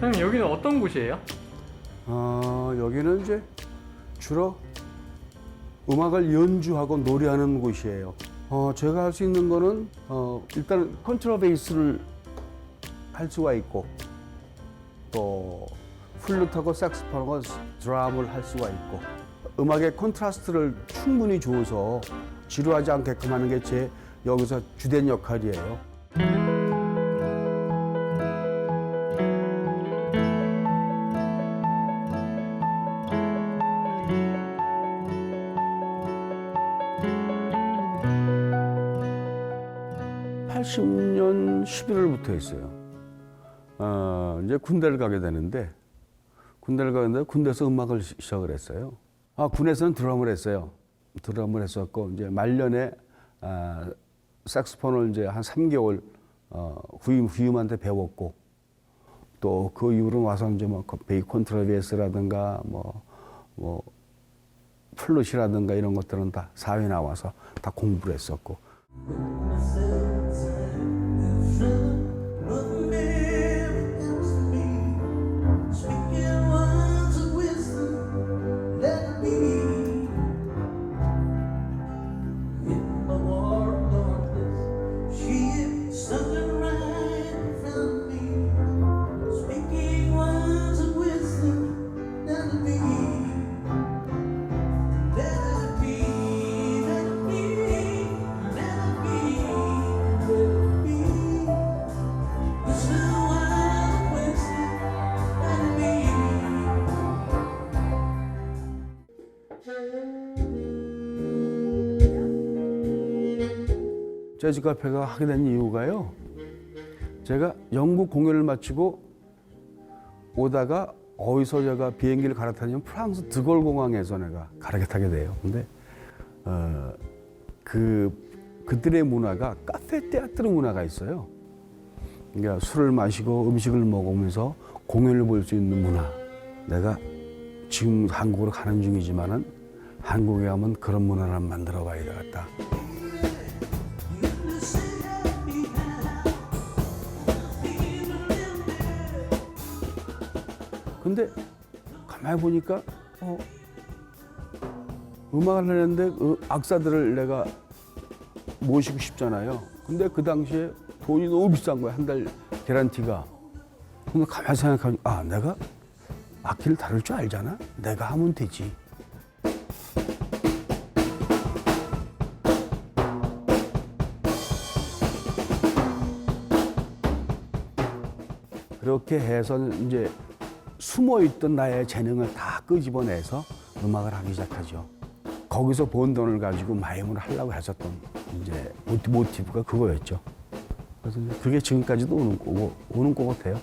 선생님 여기는 어떤 곳이에요? 어, 여기는 이제 주로 음악을 연주하고 노래하는 곳이에요. 어, 제가 할 수 있는 거는 어, 일단 컨트라베이스를 할 수가 있고 또 플루트하고 색스폰하고 드럼을 할 수가 있고 음악의 컨트라스트를 충분히 줘서 지루하지 않게끔 하는 게 제 여기서 주된 역할이에요. 팔십 년 11월부터 했어요. 어, 이제 군대를 가게 되는데 군대를 가는데 군대에서 음악을 시- 시작을 했어요. 아, 군에서는 드럼을 했어요. 드럼을 했었고 이제 말년에 아, 색스폰을 이제 한 3개월 어, 후임 후임한테 배웠고 또 그 이후로 와서 이제 뭐 베이 콘트라베이스라든가 뭐, 뭐 플룻이라든가 이런 것들은 다 사회 나와서 다 공부를 했었고 sun. 재즈 카페가 하게 된 이유가요. 제가 영국 공연을 마치고 오다가 어디서 제가 비행기를 갈아타냐면 프랑스 드골 공항에서 내가 갈아타게 돼요. 근데 어, 그 그들의 문화가 카페 테아트르 문화가 있어요. 그러니까 술을 마시고 음식을 먹으면서 공연을 볼 수 있는 문화. 내가 지금 한국으로 가는 중이지만은 한국에 가면 그런 문화를 만들어 봐야 되겠다. 근데 가만히 보니까 어, 음악을 하는데 그 악사들을 내가 모시고 싶잖아요. 근데 그 당시에 돈이 너무 비싼 거야 한달 개런티가. 근데 가만히 생각하니까 아 내가 악기를 다룰 줄 알잖아. 내가 하면 되지. 그렇게 해서 이제 숨어 있던 나의 재능을 다 끄집어내서 음악을 하기 시작하죠. 거기서 번 돈을 가지고 마임을 하려고 했었던 이제 모티- 모티브가 그거였죠. 그래서 그게 지금까지도 오는 거고 오는 것 같아요.